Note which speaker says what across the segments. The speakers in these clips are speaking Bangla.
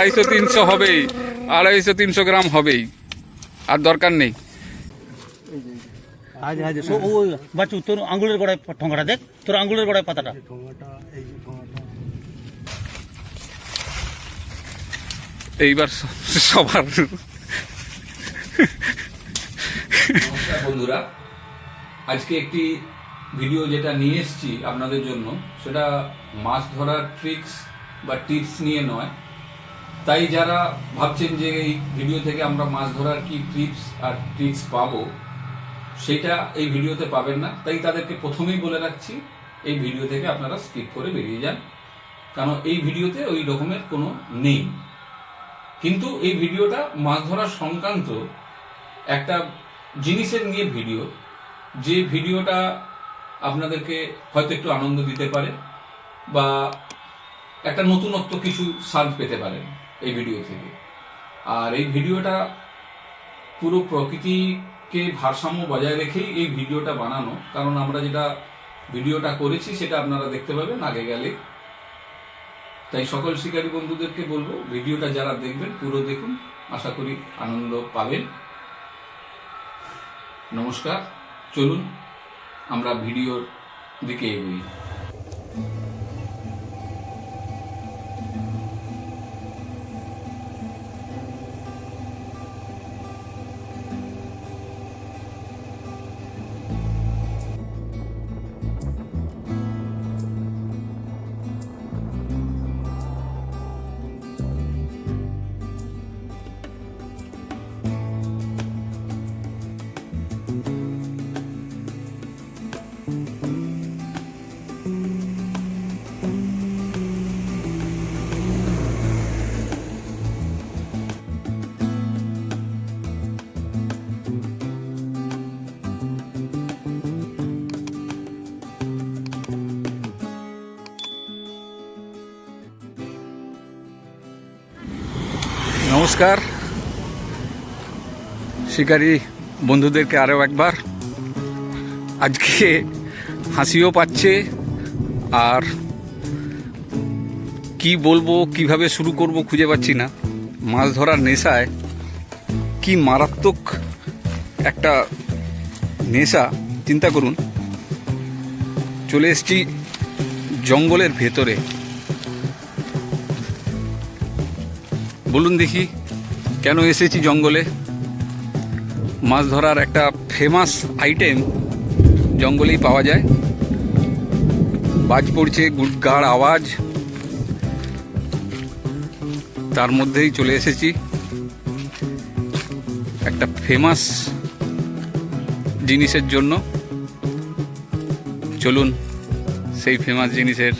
Speaker 1: আড়াইশো তিনশো হবেই আড়াইশো তিনশো গ্রাম হবেই আর দরকার নেই।
Speaker 2: বাচ্চু তোর আঙ্গুলের গোড়ায় দেখ তোর আঙ্গুলের গোড়ায় পাতাটা।
Speaker 1: এইবার সবার বন্ধুরা আজকে একটি ভিডিও যেটা নিয়ে এসেছি আপনাদের জন্য সেটা মাছ ধরার ট্রিক্স বা টিপস নিয়ে নয় তাই যারা ভাবছেন যে এই ভিডিও থেকে আমরা মাছ ধরার কি টিপস আর ট্রিক্স পাবো, সেটা এই ভিডিওতে পাবেন না। তাই তাদেরকে প্রথমেই বলে রাখছি, এই ভিডিও থেকে আপনারা স্কিপ করে বেরিয়ে যান। কারণ এই ভিডিওতে ওই রকমের কোনো নেই। কিন্তু এই ভিডিওটা মাছ ধরা সংক্রান্ত একটা জিনিসের নিয়ে ভিডিও যে ভিডিওটা আপনাদেরকে হয়তো একটু আনন্দ দিতে পারে বা একটা নতুনত্ব কিছু স্বাদ পেতে পারেন। এই ভিডিও থেকে। আর এই ভিডিওটা পুরো প্রকৃতিকে ভারসাম্য বজায় রেখেই এই ভিডিওটা বানানো। কারণ আমরা যেটা ভিডিওটা করেছি, সেটা আপনারা দেখতে পাবেন আগে গেলে তাই সকল শিকারী বন্ধুদেরকে বলব ভিডিওটা যারা দেখবেন, পুরো দেখুন। আশা করি আনন্দ পাবেন। নমস্কার। চলুন, আমরা ভিডিওর দিকে এগোই। নমস্কার। শিকারী বন্ধুদেরকে আরও একবার। আজকে হাসিও পাচ্ছে আর কি বলব, কীভাবে শুরু করব খুঁজে পাচ্ছি না। মাছ ধরার নেশায় কি মারাত্মক একটা নেশা, চিন্তা করুন। চলে এসছি জঙ্গলের ভেতরে। বলুন দেখি, কেন এসেছি জঙ্গলে? মাছ ধরার একটা ফেমাস আইটেম জঙ্গলেই পাওয়া যায়। বাজ পড়ছে গুড়গাড় আওয়াজ। তার মধ্যেই চলে এসেছি। একটা ফেমাস জিনিসের জন্য। চলুন সেই ফেমাস জিনিসের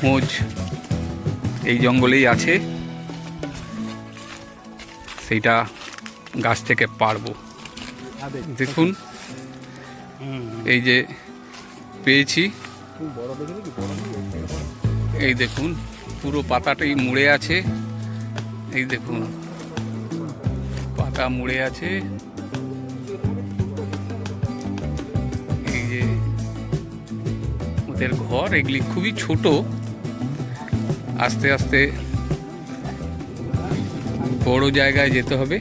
Speaker 1: খোঁজ এই জঙ্গলেই আছে। সেইটা গাছ থেকে পারব। দেখুন, এই যে পেয়েছি। এই দেখুন, পুরো পাতাটাই মুড়ে আছে। এই দেখুন, পাতা মুড়ে আছে। এই যে ওদের ঘর, এগুলি খুবই ছোট। আস্তে আস্তে বড় জায়গায় যেতে হবে।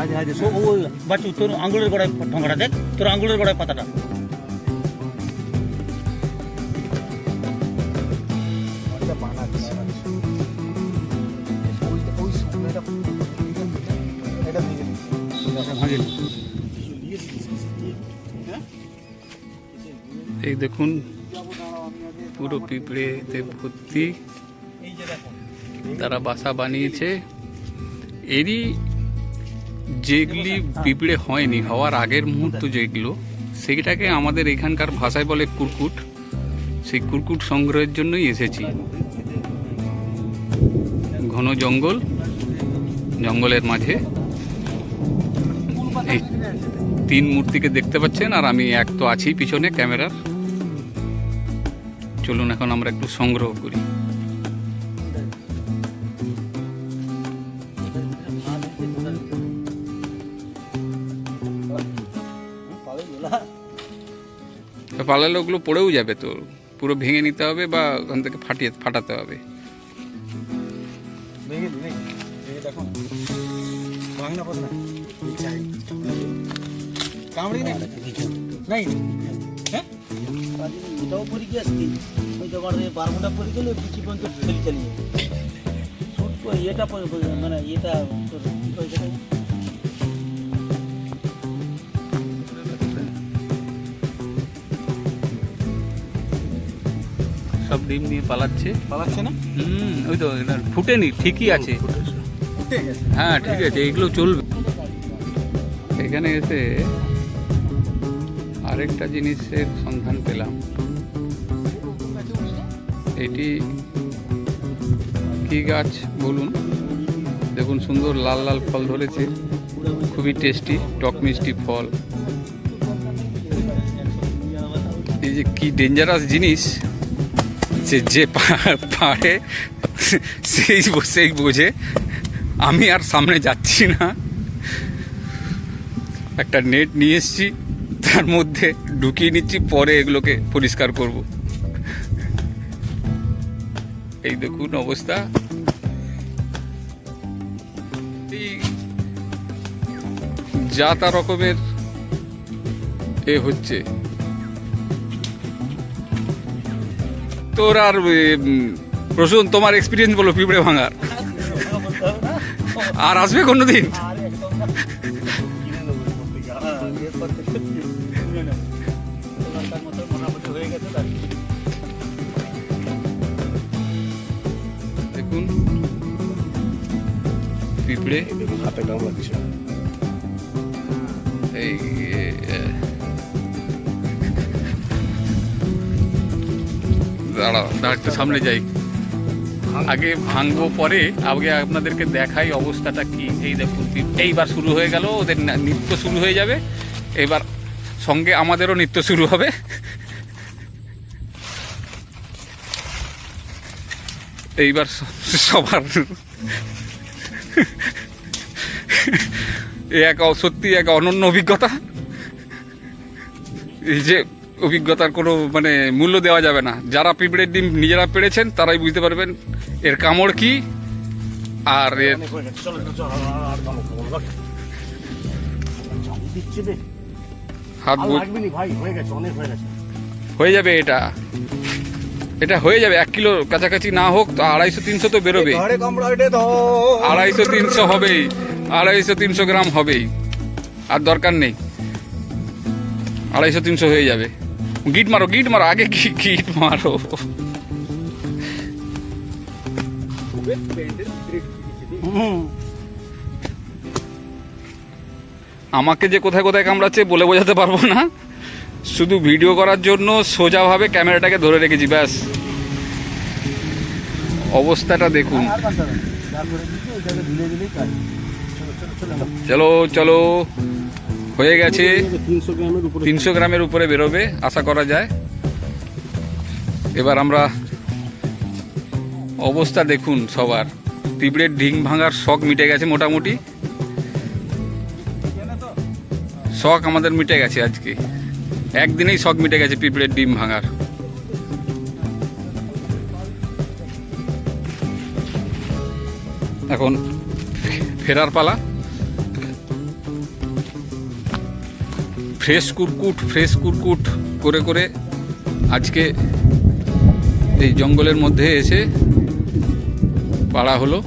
Speaker 2: আজ আজ ও বাচ্চু, তোর আঙ্গুলের গোড়ায় ঠোঙাটা দেখ, তোর আঙ্গুলের গোড়ায় পাতাটা।
Speaker 1: এই দেখুন, পুরো পিঁপড়েতে ভর্তি। তারা বাসা বানিয়েছে। এরই যেগুলি পিঁপড়ে হয়নি, হওয়ার আগের মুহূর্ত যেগুলো, সেইটাকে আমাদের এখানকার ভাষায় বলে কুরকুট। সেই কুরকুট সংগ্রহের জন্যই এসেছি। ঘন জঙ্গল, জঙ্গলের মাঝে। এই তিন মূর্তিকে দেখতে পাচ্ছেন, আর আমি এক তো আছি পিছনে ক্যামেরার। চলুন এখন আমরা একটু সংগ্রহ করি। পালালে ওগুলো পড়েও যাবে তো পুরো ভেঙে নিতে হবে বা ওখান থেকে ফাটিয়ে ফাটাতে হবে?
Speaker 2: দেখো
Speaker 3: ওটাও পরি কি আসতি ওই ওই বারো ঘণ্টা পরি গেলে পিছি পর্যন্ত ঠেলি চালিয়ে শুট করে ইয়েটা মানে যেটা?
Speaker 1: সব ডিম নিয়ে পালাচ্ছে।
Speaker 2: পালাচ্ছে না?
Speaker 1: হুম ওই তো এটা ফুটেনি ঠিকই আছে। হ্যাঁ ঠিক আছে এগুলো চলবে। এখানে এসে আরেকটা জিনিসের সন্ধান পেলাম। এটি কি গাছ বলুন? দেখুন, সুন্দর লাল লাল ফল ধরেছে। খুবই টেস্টি, টক মিষ্টি ফল। এই যে কি ডেঞ্জারাস জিনিস যে যে পারে, সেই সেই বোঝে। আমি আর সামনে যাচ্ছি না। একটা নেট নিয়ে এসছি। তার মধ্যে ঢুকিয়ে নিচ্ছি, পরে এগুলোকে পরিষ্কার করব। এই দেখুন অবস্থা। যা তা রকমের এ হচ্ছে। তোর আর প্রসূন, তোমার এক্সপিরিয়েন্স বলো, পিঁপড়ে ভাঙার। আর আসবে কোনোদিন? পিঁপড়ে
Speaker 2: হাতে কামড়া কিছু
Speaker 1: এই। দাঁড়াও দাঁড়া একটু সামনে যাই। আগে ভাঙবো পরে আগে আপনাদেরকে দেখাই অবস্থাটা কি। এই দেখুন এইবার শুরু হয়ে গেল ওদের নৃত্য শুরু হয়ে যাবে। এবার সঙ্গে আমাদেরও নৃত্য শুরু হবে। এইবার সবার এ এক সত্যি এক অনন্য অভিজ্ঞতা। এই যে অভিজ্ঞতার কোনো মানে মূল্য দেওয়া যাবে না। যারা পিঁপড়ের ডিম নিজেরা পেড়েছেন তারাই বুঝতে পারবেন এর কামড় কি আর এর হাত
Speaker 2: হয়ে
Speaker 1: যাবে এটা। এটা হয়ে যাবে এক কিলো কাছাকাছি না হোক তো আড়াইশো তিনশো তো বেরোবে আড়াইশো তিনশো হবেই আড়াইশো তিনশো গ্রাম হবেই আর দরকার নেই। আড়াইশো তিনশো হয়ে যাবে। গিট মারো গিট মারো আগে গি- গিট মারো। আমাকে যে কোথায় কোথায় কামড়াচ্ছে বলে বোঝাতে পারব না। শুধু ভিডিও করার জন্য সোজাভাবে ক্যামেরাটাকে ধরে রেখেছি, ব্যাস। অবস্থাটা দেখুন।
Speaker 2: চলো চলো।
Speaker 1: হয়ে গেছে।
Speaker 2: তিনশো গ্রামের উপরে
Speaker 1: বেরোবে, আশা করা যায়। এবার আমরা অবস্থা দেখুন সবার। পিঁপড়ের ঢিং ভাঙার শখ মিটে গেছে মোটামুটি। শখ আমাদের মিটে গেছে আজকে। একদিনেই শখ মিটে গেছে পিঁপড়ের ডিম ভাঙার। এখন ফেরার পালা। ফ্রেশ কুরকুট ফ্রেশ কুরকুট করে করে আজকে এই জঙ্গলের মধ্যে এসে পাড়া হলো।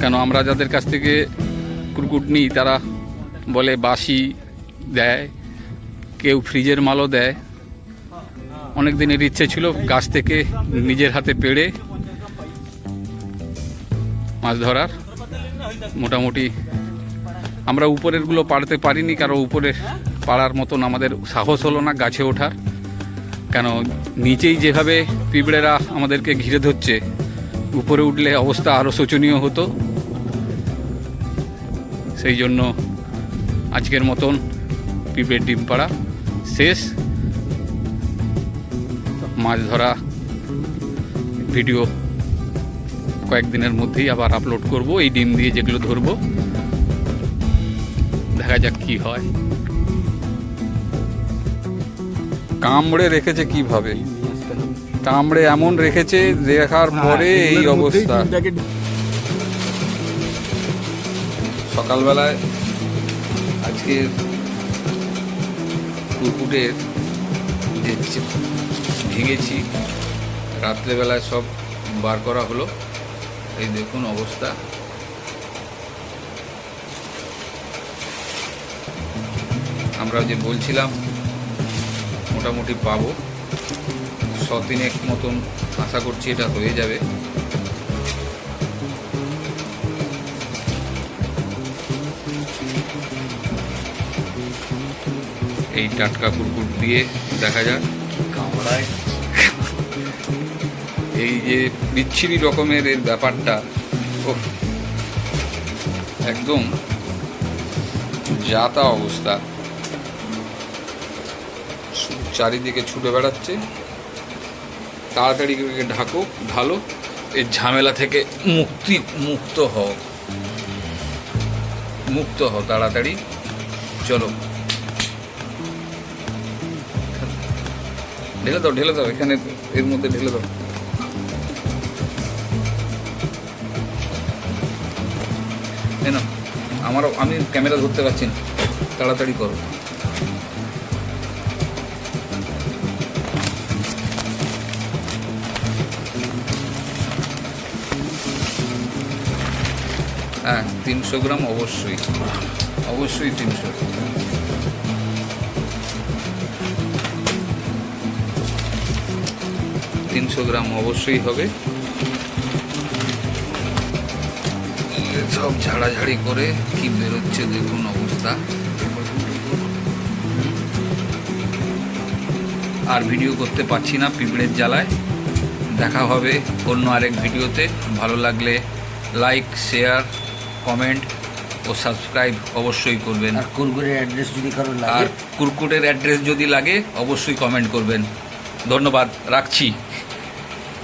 Speaker 1: কেন আমরা যাদের কাছ থেকে কুরকুট নিই, তারা বলে বাসি দেয়, কেউ ফ্রিজের মালও দেয়। অনেক দিনের ইচ্ছে ছিল গাছ থেকে নিজের হাতে পেড়ে মাছ ধরার। মোটামুটি আমরা উপরেরগুলো পাড়তে পারিনি, কারণ উপরে পাড়ার মতন আমাদের সাহস হলো না গাছে ওঠার। কেন, নিচেই যেভাবে পিঁপড়েরা আমাদেরকে ঘিরে ধরছে, উপরে উঠলে অবস্থা আরও শোচনীয় হতো। সেই জন্য আজকের মতন পিঁপড়ের ডিম পাড়া শেষ। মাছ ধরা ভিডিও কয়েকদিনের মধ্যেই আবার আপলোড করব। এই ডিম দিয়ে যেগুলো ধরবো দেখা যাক কি হয়। কামড়ে রেখেছে কীভাবে? কামড়ে এমন রেখেছে দেখার পরে এই অবস্থা। সকালবেলায় আজকে কুকুরের যে ভেঙেছি। রাত্রেবেলায় সব বার করা হলো। এই দেখুন অবস্থা। আমরা যে বলছিলাম, মোটামুটি পাবো। শতিনেক মতন আশা করছি এটা হয়ে যাবে। এই টাটকা কুকুর দিয়ে দেখা যাক।
Speaker 2: কামড়ায়।
Speaker 1: এই যে বিচ্ছিরি রকমের এর ব্যাপারটা একদম যাতা অবস্থা। চারিদিকে ছুটে বেড়াচ্ছে। তাড়াতাড়ি ঢাকো ঢালো এর ঝামেলা থেকে মুক্তি মুক্ত হও। মুক্ত হও তাড়াতাড়ি। চলো। ঢেলে দাও ঢেলে দাও এখানে এর মধ্যে ঢেলে দাও। এই নাও, আমারও আমি ক্যামেরা ধরতে পারছি না। তাড়াতাড়ি করো। হ্যাঁ তিনশো গ্রাম অবশ্যই। অবশ্যই তিনশো। তিনশো গ্রাম অবশ্যই হবে। সব ঝাড়াঝাড়ি করে কি বেরোচ্ছে দেখুন অবস্থা। আর ভিডিও করতে পারছি না পিঁপড়ের জ্বালায়। দেখা হবে অন্য আরেক ভিডিওতে। ভালো লাগলে লাইক শেয়ার কমেন্ট ও সাবস্ক্রাইব অবশ্যই করবেন।
Speaker 4: আর কুরকুরের অ্যাড্রেস যদি কারও
Speaker 1: আর কুরকুটের অ্যাড্রেস যদি লাগে অবশ্যই কমেন্ট করবেন। ধন্যবাদ রাখছি।